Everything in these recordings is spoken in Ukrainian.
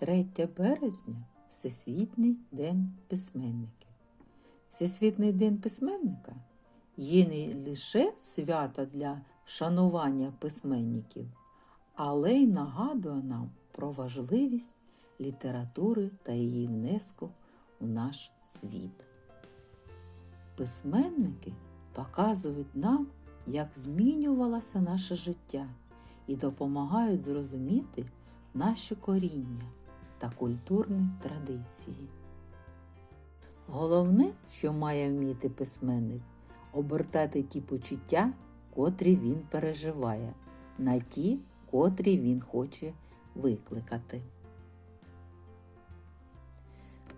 3 березня Всесвітній день письменників. Всесвітній день письменника є не лише свято для вшанування письменників, але й нагадує нам про важливість літератури та її внеску у наш світ. Письменники показують нам, як змінювалося наше життя і допомагають зрозуміти наші коріння та культурні традиції. Головне, що має вміти письменник, обертати ті почуття, котрі він переживає, на ті, котрі він хоче викликати.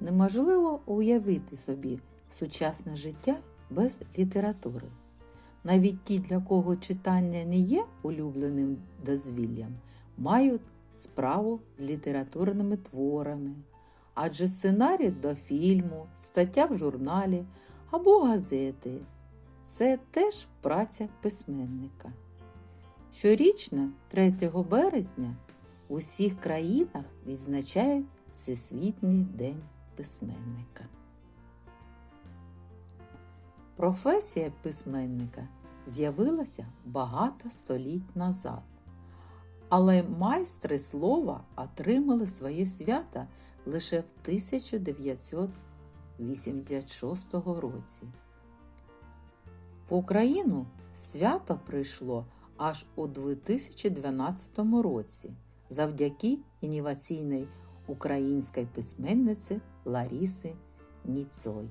Неможливо уявити собі сучасне життя без літератури. Навіть ті, для кого читання не є улюбленим дозвіллям, мають справу з літературними творами, адже сценарій до фільму, стаття в журналі або газети це теж праця письменника. Щорічно, 3 березня, у всіх країнах відзначають Всесвітній день письменника. Професія письменника з'явилася багато століть назад, але майстри слова отримали своє свято лише в 1986 році. В Україну свято прийшло аж у 2012 році завдяки інноваційній українській письменниці Ларіси Ніцой.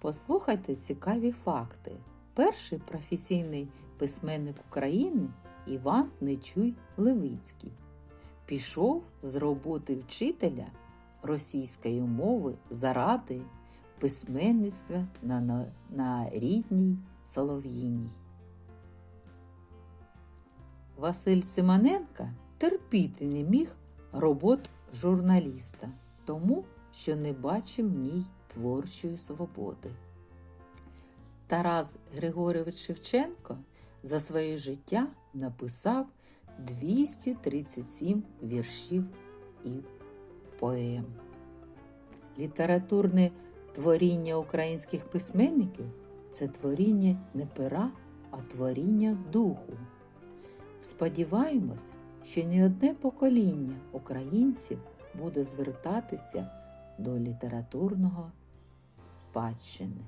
Послухайте цікаві факти. Перший професійний письменник України Іван Нечуй Левицький пішов з роботи вчителя російської мови заради письменництва на, на, на рідній Солов'їній. Василь Симоненко терпіти не міг роботу журналіста, тому що не бачив в ній творчої свободи. Тарас Григорович Шевченко за своє життя написав 237 віршів і поем. Літературне творіння українських письменників це творіння не пера, а творіння духу. Сподіваємось, що не одне покоління українців буде звертатися до літературного спадщини.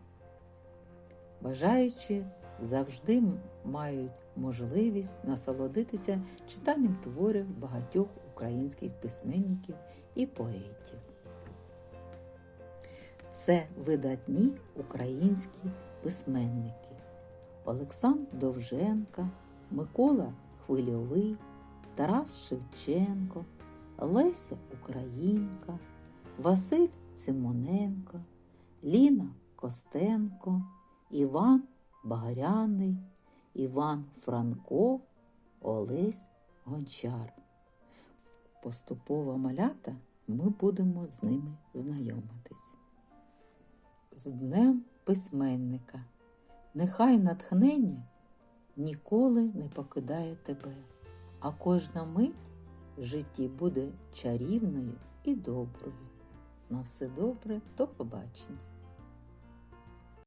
Бажаючи завжди мають можливість насолодитися читанням творів багатьох українських письменників і поетів. Це видатні українські письменники Олександр Довженка, Микола Хвильовий, Тарас Шевченко, Леся Українка, Василь Симоненко, Ліна Костенко, Іван Багаряний, Іван Франко, Олесь Гончар. Поступово малята ми будемо з ними знайомитись. З Днем письменника. Нехай натхнення ніколи не покидає тебе, а кожна мить в житті буде чарівною і доброю. На все добре, до побачення!